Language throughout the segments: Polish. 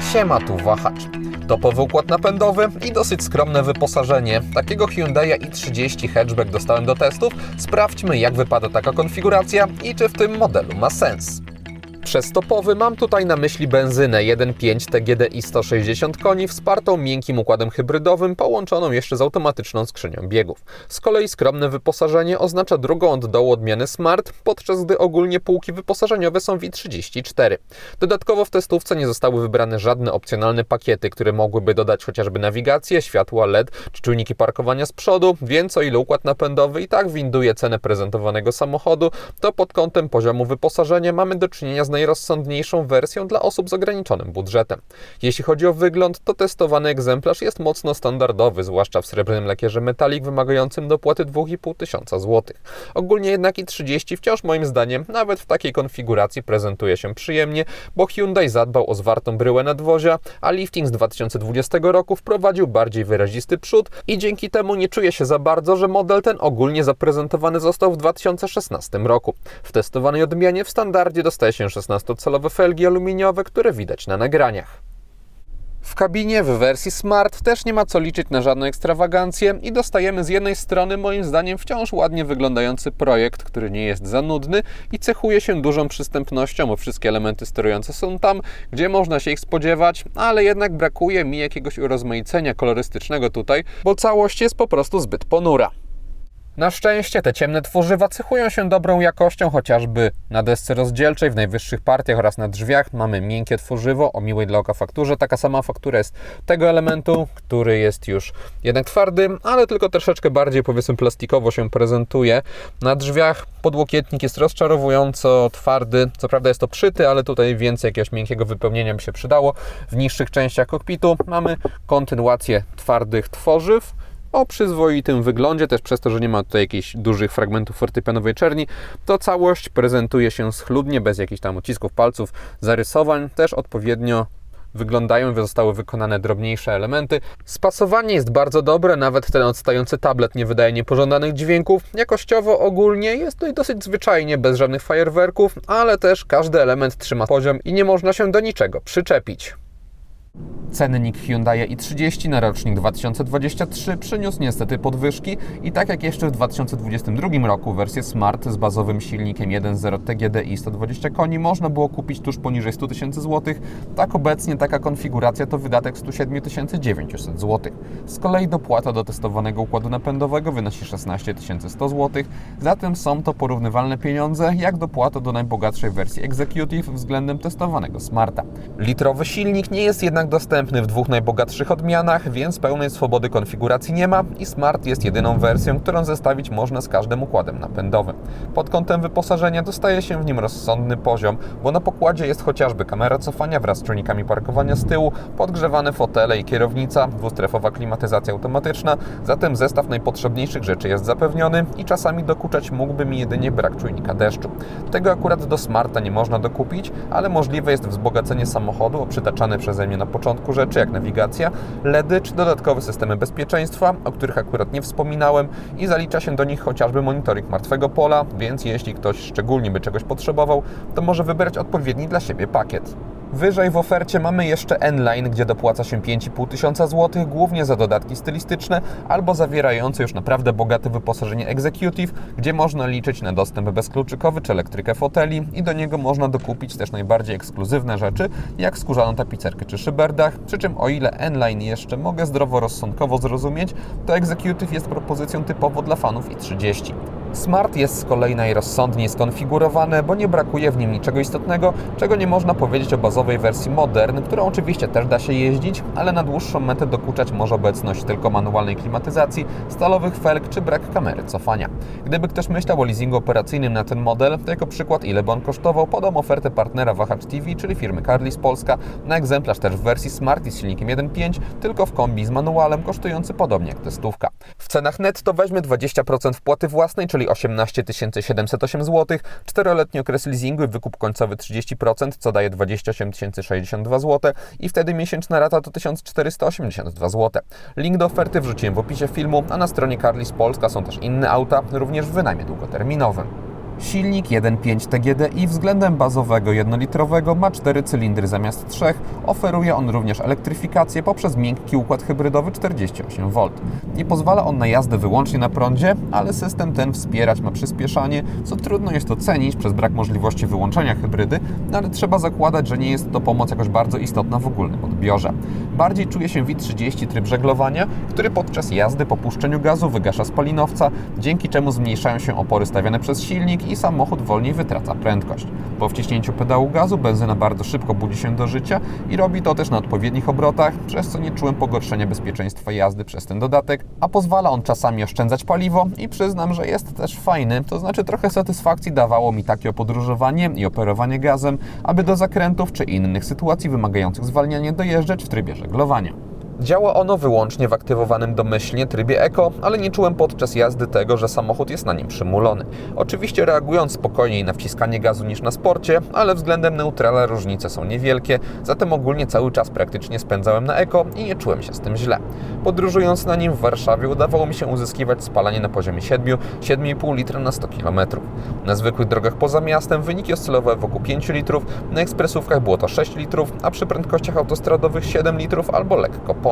Siema tu wahacz. Topowy układ napędowy i dosyć skromne wyposażenie. Takiego Hyundai i30 hatchback dostałem do testów. Sprawdźmy jak wypada taka konfiguracja i czy w tym modelu ma sens. Przez topowy mam tutaj na myśli benzynę 1.5 TGDI 160 koni wspartą miękkim układem hybrydowym połączoną jeszcze z automatyczną skrzynią biegów. Z kolei skromne wyposażenie oznacza drugą od dołu odmianę Smart, podczas gdy ogólnie półki wyposażeniowe są w i34. Dodatkowo w testówce nie zostały wybrane żadne opcjonalne pakiety, które mogłyby dodać chociażby nawigację, światła LED czy czujniki parkowania z przodu, więc o ile układ napędowy i tak winduje cenę prezentowanego samochodu, to pod kątem poziomu wyposażenia mamy do czynienia z najrozsądniejszą wersją dla osób z ograniczonym budżetem. Jeśli chodzi o wygląd, to testowany egzemplarz jest mocno standardowy, zwłaszcza w srebrnym lakierze metalik wymagającym dopłaty 2,5 tysiąca złotych. Ogólnie jednak i 30 wciąż moim zdaniem nawet w takiej konfiguracji prezentuje się przyjemnie, bo Hyundai zadbał o zwartą bryłę nadwozia, a lifting z 2020 roku wprowadził bardziej wyrazisty przód i dzięki temu nie czuję się za bardzo, że model ten ogólnie zaprezentowany został w 2016 roku. W testowanej odmianie w standardzie dostaje się 16-calowe felgi aluminiowe, które widać na nagraniach. W kabinie w wersji Smart też nie ma co liczyć na żadną ekstrawagancję i dostajemy z jednej strony moim zdaniem wciąż ładnie wyglądający projekt, który nie jest za nudny i cechuje się dużą przystępnością, bo wszystkie elementy sterujące są tam, gdzie można się ich spodziewać, ale jednak brakuje mi jakiegoś urozmaicenia kolorystycznego tutaj, bo całość jest po prostu zbyt ponura. Na szczęście te ciemne tworzywa cechują się dobrą jakością, chociażby na desce rozdzielczej w najwyższych partiach oraz na drzwiach mamy miękkie tworzywo o miłej dla oka fakturze. Taka sama faktura jest tego elementu, który jest już jednak twardy, ale tylko troszeczkę bardziej powiedzmy plastikowo się prezentuje. Na drzwiach podłokietnik jest rozczarowująco twardy. Co prawda jest to przyty, ale tutaj więcej jakiegoś miękkiego wypełnienia by się przydało. W niższych częściach kokpitu mamy kontynuację twardych tworzyw o przyzwoitym wyglądzie, też przez to, że nie ma tutaj jakichś dużych fragmentów fortepianowej czerni, to całość prezentuje się schludnie, bez jakichś tam odcisków palców, zarysowań, też odpowiednio wyglądają, zostały wykonane drobniejsze elementy. Spasowanie jest bardzo dobre, nawet ten odstający tablet nie wydaje niepożądanych dźwięków. Jakościowo ogólnie jest to dosyć zwyczajnie, bez żadnych fajerwerków, ale też każdy element trzyma poziom i nie można się do niczego przyczepić. Cennik Hyundai i30 na rocznik 2023 przyniósł niestety podwyżki i tak jak jeszcze w 2022 roku wersję Smart z bazowym silnikiem 1.0 TGDI 120 koni można było kupić tuż poniżej 100 tysięcy złotych, tak obecnie taka konfiguracja to wydatek 107 900 złotych. Z kolei dopłata do testowanego układu napędowego wynosi 16 100 złotych, zatem są to porównywalne pieniądze jak dopłata do najbogatszej wersji Executive względem testowanego Smarta. Litrowy silnik nie jest jednak dostępny w dwóch najbogatszych odmianach, więc pełnej swobody konfiguracji nie ma i Smart jest jedyną wersją, którą zestawić można z każdym układem napędowym. Pod kątem wyposażenia dostaje się w nim rozsądny poziom, bo na pokładzie jest chociażby kamera cofania wraz z czujnikami parkowania z tyłu, podgrzewane fotele i kierownica, dwustrefowa klimatyzacja automatyczna, zatem zestaw najpotrzebniejszych rzeczy jest zapewniony i czasami dokuczać mógłby mi jedynie brak czujnika deszczu. Tego akurat do Smarta nie można dokupić, ale możliwe jest wzbogacenie samochodu o przytaczane przeze mnie na początku rzeczy, jak nawigacja, LEDy czy dodatkowe systemy bezpieczeństwa, o których akurat nie wspominałem i zalicza się do nich chociażby monitoring martwego pola, więc jeśli ktoś szczególnie by czegoś potrzebował, to może wybrać odpowiedni dla siebie pakiet. Wyżej w ofercie mamy jeszcze N-Line, gdzie dopłaca się 5,5 tysiąca złotych, głównie za dodatki stylistyczne, albo zawierające już naprawdę bogate wyposażenie Executive, gdzie można liczyć na dostęp bezkluczykowy czy elektrykę foteli i do niego można dokupić też najbardziej ekskluzywne rzeczy, jak skórzaną tapicerkę czy szyberdach, przy czym o ile N-Line jeszcze mogę zdroworozsądkowo zrozumieć, to Executive jest propozycją typowo dla fanów i30. Smart jest z kolei najrozsądniej skonfigurowane, bo nie brakuje w nim niczego istotnego, czego nie można powiedzieć o wersji Modern, którą oczywiście też da się jeździć, ale na dłuższą metę dokuczać może obecność tylko manualnej klimatyzacji, stalowych felg czy brak kamery cofania. Gdyby ktoś myślał o leasingu operacyjnym na ten model, to jako przykład ile by on kosztował, podam ofertę partnera Wahacz TV, czyli firmy Carlis Polska, na egzemplarz też w wersji Smart i z silnikiem 1.5, tylko w kombi z manualem, kosztujący podobnie jak testówka. W cenach netto weźmie 20% wpłaty własnej, czyli 18 708 zł, 4-letni okres leasingu i wykup końcowy 30%, co daje 28 062 zł i wtedy miesięczna rata to 1482 zł. Link do oferty wrzuciłem w opisie filmu, a na stronie Carlis Polska są też inne auta, również w wynajmie długoterminowym. Silnik 1.5 TGD i względem bazowego jednolitrowego ma 4 cylindry zamiast 3. Oferuje on również elektryfikację poprzez miękki układ hybrydowy 48V. Nie pozwala on na jazdę wyłącznie na prądzie, ale system ten wspierać ma przyspieszanie, co trudno jest ocenić przez brak możliwości wyłączenia hybrydy, no ale trzeba zakładać, że nie jest to pomoc jakoś bardzo istotna w ogólnym odbiorze. Bardziej czuje się V30 tryb żeglowania, który podczas jazdy po puszczeniu gazu wygasza spalinowca, dzięki czemu zmniejszają się opory stawiane przez silnik i samochód wolniej wytraca prędkość. Po wciśnięciu pedału gazu benzyna bardzo szybko budzi się do życia i robi to też na odpowiednich obrotach, przez co nie czułem pogorszenia bezpieczeństwa jazdy przez ten dodatek, a pozwala on czasami oszczędzać paliwo i przyznam, że jest też fajny, to znaczy trochę satysfakcji dawało mi takie opodróżowanie i operowanie gazem, aby do zakrętów czy innych sytuacji wymagających zwalniania dojeżdżać w trybie żeglowania żaglowania. Działa ono wyłącznie w aktywowanym domyślnie trybie Eco, ale nie czułem podczas jazdy tego, że samochód jest na nim przymulony. Oczywiście reagując spokojniej na wciskanie gazu niż na sporcie, ale względem neutrala różnice są niewielkie, zatem ogólnie cały czas praktycznie spędzałem na Eco i nie czułem się z tym źle. Podróżując na nim w Warszawie udawało mi się uzyskiwać spalanie na poziomie 7, 7,5 litra na 100 km. Na zwykłych drogach poza miastem wyniki oscylowały wokół 5 litrów, na ekspresówkach było to 6 litrów, a przy prędkościach autostradowych 7 litrów albo lekko ponad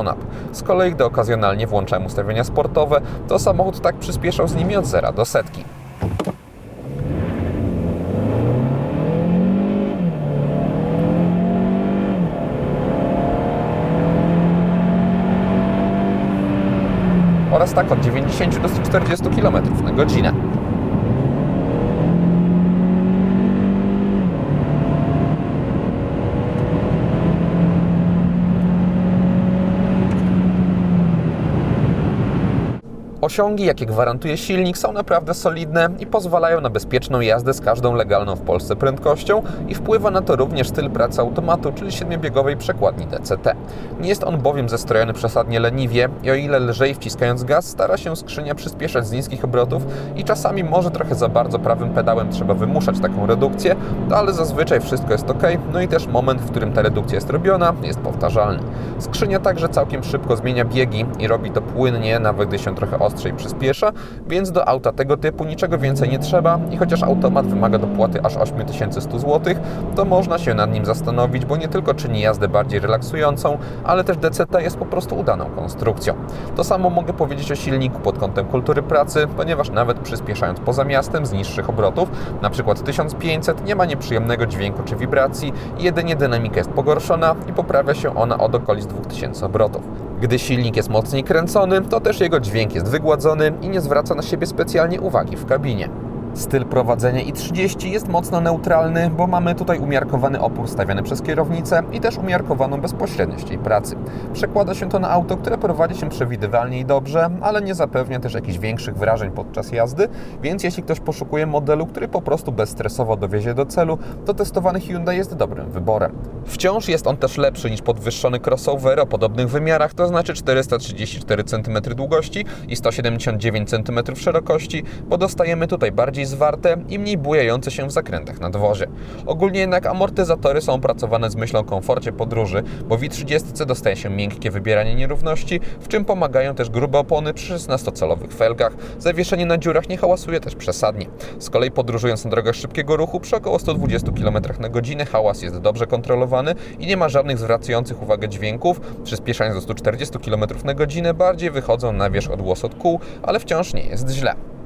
Z kolei gdy okazjonalnie włączałem ustawienia sportowe, to samochód tak przyspieszał z nimi od zera do setki. Oraz tak od 90 do 140 km na godzinę. Osiągi, jakie gwarantuje silnik, są naprawdę solidne i pozwalają na bezpieczną jazdę z każdą legalną w Polsce prędkością i wpływa na to również styl pracy automatu, czyli siedmiobiegowej przekładni DCT. Nie jest on bowiem zestrojony przesadnie leniwie i o ile lżej wciskając gaz, stara się skrzynia przyspieszać z niskich obrotów i czasami może trochę za bardzo prawym pedałem trzeba wymuszać taką redukcję, ale zazwyczaj wszystko jest ok, no i też moment, w którym ta redukcja jest robiona, jest powtarzalny. Skrzynia także całkiem szybko zmienia biegi i robi to płynnie, nawet gdy się trochę ostrzej przyspiesza, więc do auta tego typu niczego więcej nie trzeba i chociaż automat wymaga dopłaty aż 8100 zł, to można się nad nim zastanowić, bo nie tylko czyni jazdę bardziej relaksującą, ale też DCT jest po prostu udaną konstrukcją. To samo mogę powiedzieć o silniku pod kątem kultury pracy, ponieważ nawet przyspieszając poza miastem z niższych obrotów, np. 1500, nie ma nieprzyjemnego dźwięku czy wibracji, jedynie dynamika jest pogorszona i poprawia się ona od okolic 2000 obrotów. Gdy silnik jest mocniej kręcony, to też jego dźwięk jest wygładzony i nie zwraca na siebie specjalnie uwagi w kabinie. Styl prowadzenia i30 jest mocno neutralny, bo mamy tutaj umiarkowany opór stawiany przez kierownicę i też umiarkowaną bezpośredniość jej pracy. Przekłada się to na auto, które prowadzi się przewidywalnie i dobrze, ale nie zapewnia też jakichś większych wrażeń podczas jazdy, więc jeśli ktoś poszukuje modelu, który po prostu bezstresowo dowiezie do celu, to testowany Hyundai jest dobrym wyborem. Wciąż jest on też lepszy niż podwyższony crossover o podobnych wymiarach, to znaczy 434 cm długości i 179 cm szerokości, bo dostajemy tutaj bardziej zwarte i mniej bujające się w zakrętach na dworze. Ogólnie jednak amortyzatory są opracowane z myślą o komforcie podróży, bo w i30 dostaje się miękkie wybieranie nierówności, w czym pomagają też grube opony przy 16-calowych felgach. Zawieszenie na dziurach nie hałasuje też przesadnie. Z kolei podróżując na drogach szybkiego ruchu przy około 120 km na godzinę hałas jest dobrze kontrolowany i nie ma żadnych zwracających uwagę dźwięków. Przyspieszając do 140 km na godzinę bardziej wychodzą na wierzch odgłos od kół, ale wciąż nie jest źle.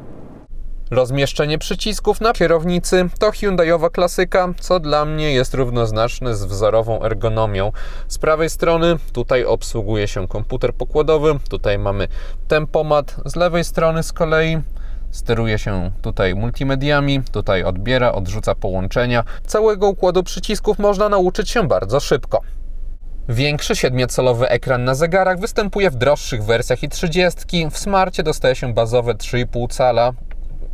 Rozmieszczenie przycisków na kierownicy to Hyundaiowa klasyka, co dla mnie jest równoznaczne z wzorową ergonomią. Z prawej strony tutaj obsługuje się komputer pokładowy, tutaj mamy tempomat, z lewej strony z kolei steruje się tutaj multimediami, tutaj odbiera, odrzuca połączenia. Całego układu przycisków można nauczyć się bardzo szybko. Większy 7-calowy ekran na zegarach występuje w droższych wersjach i 30. W smarcie dostaje się bazowe 3,5 cala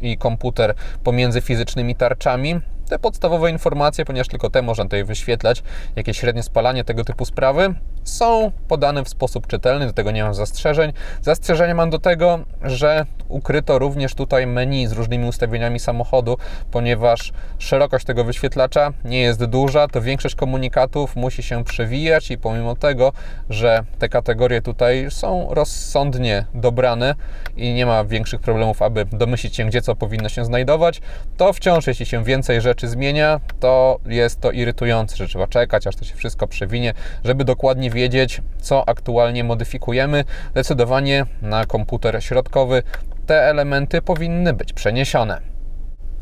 i komputer pomiędzy fizycznymi tarczami. Te podstawowe informacje, ponieważ tylko te można tutaj wyświetlać, jakieś średnie spalanie, tego typu sprawy. Są podane w sposób czytelny, do tego nie mam zastrzeżeń. Zastrzeżenia mam do tego, że ukryto również tutaj menu z różnymi ustawieniami samochodu, ponieważ szerokość tego wyświetlacza nie jest duża, to większość komunikatów musi się przewijać i pomimo tego, że te kategorie tutaj są rozsądnie dobrane i nie ma większych problemów, aby domyślić się, gdzie co powinno się znajdować, to wciąż, jeśli się więcej rzeczy zmienia, to jest to irytujące, że trzeba czekać, aż to się wszystko przewinie, żeby dokładnie wiedzieć, co aktualnie modyfikujemy. Zdecydowanie na komputer środkowy te elementy powinny być przeniesione.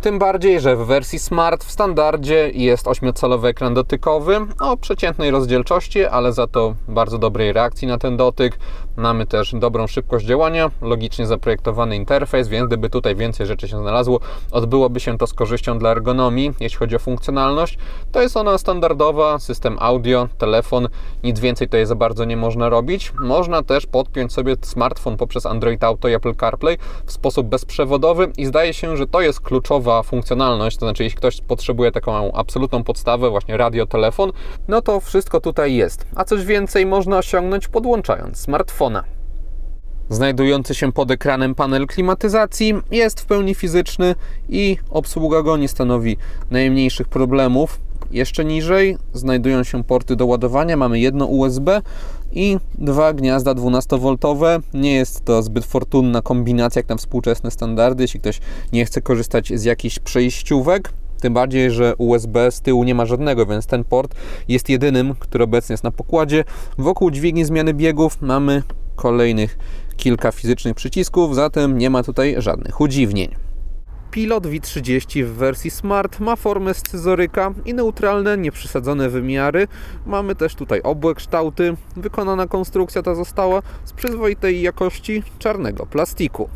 Tym bardziej, że w wersji Smart w standardzie jest 8-calowy ekran dotykowy o przeciętnej rozdzielczości, ale za to bardzo dobrej reakcji na ten dotyk. Mamy też dobrą szybkość działania, logicznie zaprojektowany interfejs, więc gdyby tutaj więcej rzeczy się znalazło, odbyłoby się to z korzyścią dla ergonomii, jeśli chodzi o funkcjonalność. To jest ona standardowa, system audio, telefon, nic więcej tutaj za bardzo nie można robić. Można też podpiąć sobie smartfon poprzez Android Auto i Apple CarPlay w sposób bezprzewodowy i zdaje się, że to jest funkcjonalność, to znaczy jeśli ktoś potrzebuje taką absolutną podstawę, właśnie radio, telefon, no to wszystko tutaj jest. A coś więcej można osiągnąć podłączając smartfona. Znajdujący się pod ekranem panel klimatyzacji jest w pełni fizyczny i obsługa go nie stanowi najmniejszych problemów. Jeszcze niżej znajdują się porty do ładowania. Mamy jedno USB i dwa gniazda 12V. Nie jest to zbyt fortunna kombinacja jak na współczesne standardy, jeśli ktoś nie chce korzystać z jakichś przejściówek. Tym bardziej, że USB z tyłu nie ma żadnego, więc ten port jest jedynym, który obecnie jest na pokładzie. Wokół dźwigni zmiany biegów mamy kolejnych kilka fizycznych przycisków, zatem nie ma tutaj żadnych udziwnień. Pilot V30 w wersji Smart ma formę scyzoryka i neutralne, nieprzesadzone wymiary. Mamy też tutaj obłe kształty. Wykonana konstrukcja ta została z przyzwoitej jakości czarnego plastiku.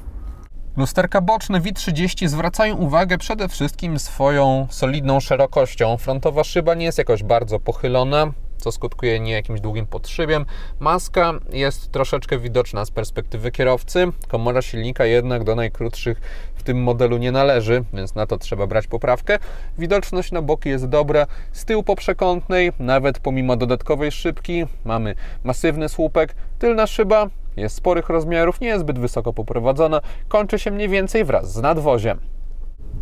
Lusterka boczne V30 zwracają uwagę przede wszystkim swoją solidną szerokością. Frontowa szyba nie jest jakoś bardzo pochylona, co skutkuje nie jakimś długim podszybiem. Maska jest troszeczkę widoczna z perspektywy kierowcy. Komora silnika jednak do najkrótszych w tym modelu nie należy, więc na to trzeba brać poprawkę. Widoczność na boki jest dobra. Z tyłu po przekątnej, nawet pomimo dodatkowej szybki, mamy masywny słupek. Tylna szyba jest sporych rozmiarów, nie jest zbyt wysoko poprowadzona, kończy się mniej więcej wraz z nadwoziem.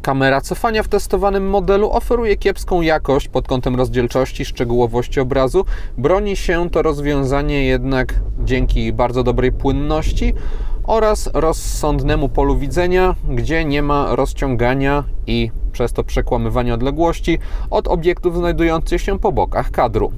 Kamera cofania w testowanym modelu oferuje kiepską jakość pod kątem rozdzielczości, szczegółowości obrazu. Broni się to rozwiązanie jednak dzięki bardzo dobrej płynności oraz rozsądnemu polu widzenia, gdzie nie ma rozciągania i przez to przekłamywania odległości od obiektów znajdujących się po bokach kadru.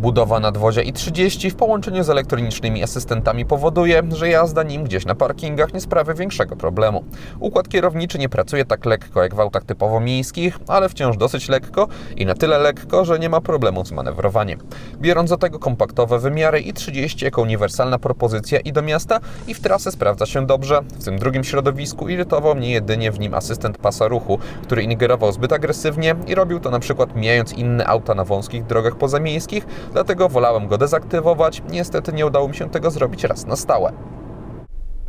Budowa nadwozia i30 w połączeniu z elektronicznymi asystentami powoduje, że jazda nim gdzieś na parkingach nie sprawia większego problemu. Układ kierowniczy nie pracuje tak lekko jak w autach typowo miejskich, ale wciąż dosyć lekko i na tyle lekko, że nie ma problemu z manewrowaniem. Biorąc do tego kompaktowe wymiary i30 jako uniwersalna propozycja i do miasta i w trasę sprawdza się dobrze. W tym drugim środowisku irytował mnie jedynie w nim asystent pasa ruchu, który ingerował zbyt agresywnie i robił to na przykład mijając inne auta na wąskich drogach pozamiejskich, dlatego wolałem go dezaktywować. Niestety nie udało mi się tego zrobić raz na stałe.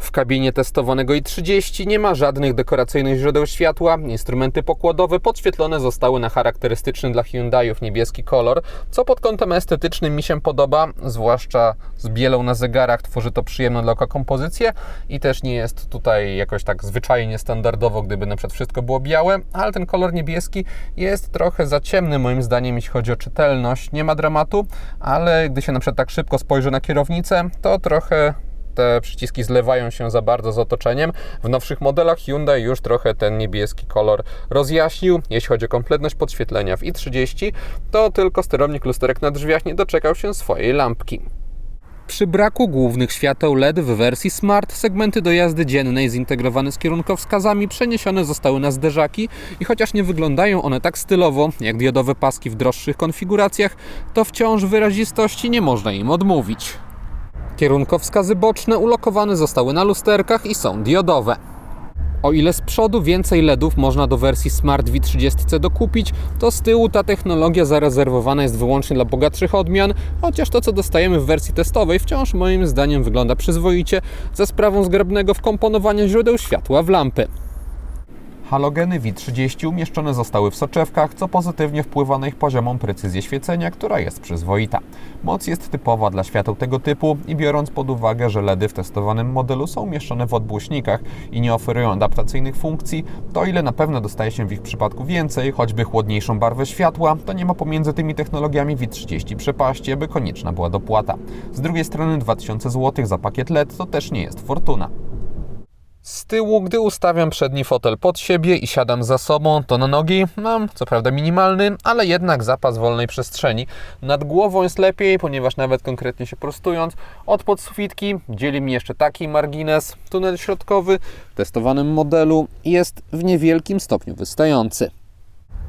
W kabinie testowanego i30 nie ma żadnych dekoracyjnych źródeł światła. Instrumenty pokładowe podświetlone zostały na charakterystyczny dla Hyundaiów niebieski kolor, co pod kątem estetycznym mi się podoba, zwłaszcza z bielą na zegarach tworzy to przyjemną dla oka kompozycję i też nie jest tutaj jakoś tak zwyczajnie standardowo, gdyby na przykład wszystko było białe, ale ten kolor niebieski jest trochę za ciemny moim zdaniem, jeśli chodzi o czytelność. Nie ma dramatu, ale gdy się na przykład tak szybko spojrzy na kierownicę, to trochę te przyciski zlewają się za bardzo z otoczeniem. W nowszych modelach Hyundai już trochę ten niebieski kolor rozjaśnił. Jeśli chodzi o kompletność podświetlenia w i30, to tylko sterownik lusterek na drzwiach nie doczekał się swojej lampki. Przy braku głównych świateł LED w wersji Smart segmenty do jazdy dziennej zintegrowane z kierunkowskazami przeniesione zostały na zderzaki i chociaż nie wyglądają one tak stylowo jak diodowe paski w droższych konfiguracjach, to wciąż wyrazistości nie można im odmówić. Kierunkowskazy boczne ulokowane zostały na lusterkach i są diodowe. O ile z przodu więcej LEDów można do wersji Smart V30 dokupić, to z tyłu ta technologia zarezerwowana jest wyłącznie dla bogatszych odmian, chociaż to co dostajemy w wersji testowej wciąż moim zdaniem wygląda przyzwoicie, za sprawą zgrabnego wkomponowania źródeł światła w lampy. Halogeny V30 umieszczone zostały w soczewkach, co pozytywnie wpływa na ich poziomą precyzję świecenia, która jest przyzwoita. Moc jest typowa dla świateł tego typu i biorąc pod uwagę, że LEDy w testowanym modelu są umieszczone w odbłyśnikach i nie oferują adaptacyjnych funkcji, to ile na pewno dostaje się w ich przypadku więcej, choćby chłodniejszą barwę światła, to nie ma pomiędzy tymi technologiami V30 przepaści, aby konieczna była dopłata. Z drugiej strony 2000 zł za pakiet LED to też nie jest fortuna. Z tyłu, gdy ustawiam przedni fotel pod siebie i siadam za sobą, to na nogi mam co prawda minimalny, ale jednak zapas wolnej przestrzeni. Nad głową jest lepiej, ponieważ nawet konkretnie się prostując, od podsufitki dzieli mi jeszcze taki margines. Tunel środkowy w testowanym modelu jest w niewielkim stopniu wystający.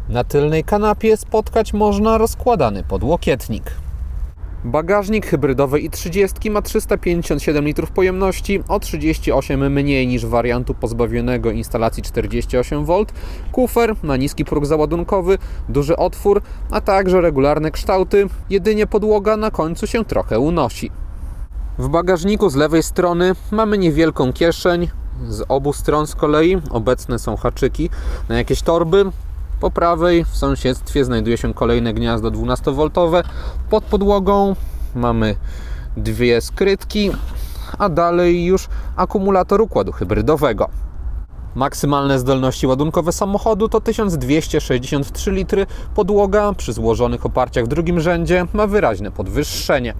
Na tylnej kanapie spotkać można rozkładany podłokietnik. Bagażnik hybrydowy i30 ma 357 litrów pojemności, o 38 mniej niż wariantu pozbawionego instalacji 48V, kufer na niski próg załadunkowy, duży otwór, a także regularne kształty, jedynie podłoga na końcu się trochę unosi. W bagażniku z lewej strony mamy niewielką kieszeń, z obu stron z kolei obecne są haczyki na jakieś torby, po prawej w sąsiedztwie znajduje się kolejne gniazdo 12V. Pod podłogą mamy dwie skrytki, a dalej już akumulator układu hybrydowego. Maksymalne zdolności ładunkowe samochodu to 1263 litry. Podłoga przy złożonych oparciach w drugim rzędzie ma wyraźne podwyższenie.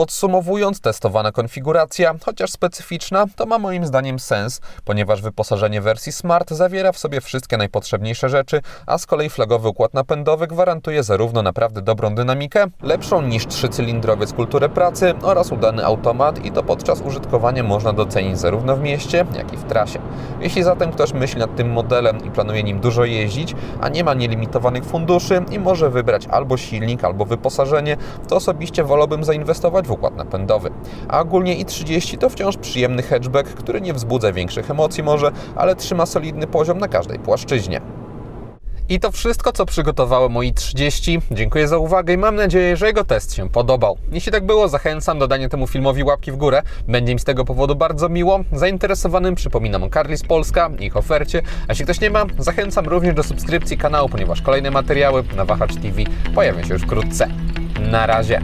Podsumowując, testowana konfiguracja, chociaż specyficzna, to ma moim zdaniem sens, ponieważ wyposażenie wersji Smart zawiera w sobie wszystkie najpotrzebniejsze rzeczy, a z kolei flagowy układ napędowy gwarantuje zarówno naprawdę dobrą dynamikę, lepszą niż trzycylindrowiec kulturę pracy oraz udany automat i to podczas użytkowania można docenić zarówno w mieście, jak i w trasie. Jeśli zatem ktoś myśli nad tym modelem i planuje nim dużo jeździć, a nie ma nielimitowanych funduszy i może wybrać albo silnik, albo wyposażenie, to osobiście wolałbym zainwestować w układ napędowy. A ogólnie i30 to wciąż przyjemny hatchback, który nie wzbudza większych emocji może, ale trzyma solidny poziom na każdej płaszczyźnie. I to wszystko, co przygotowałem moi 30. Dziękuję za uwagę i mam nadzieję, że jego test się podobał. Jeśli tak było, zachęcam do dania temu filmowi łapki w górę. Będzie mi z tego powodu bardzo miło. Zainteresowanym przypominam o Carlis Polska i ich ofercie. A jeśli ktoś nie ma, zachęcam również do subskrypcji kanału, ponieważ kolejne materiały na Wahacz TV pojawią się już wkrótce. Na razie.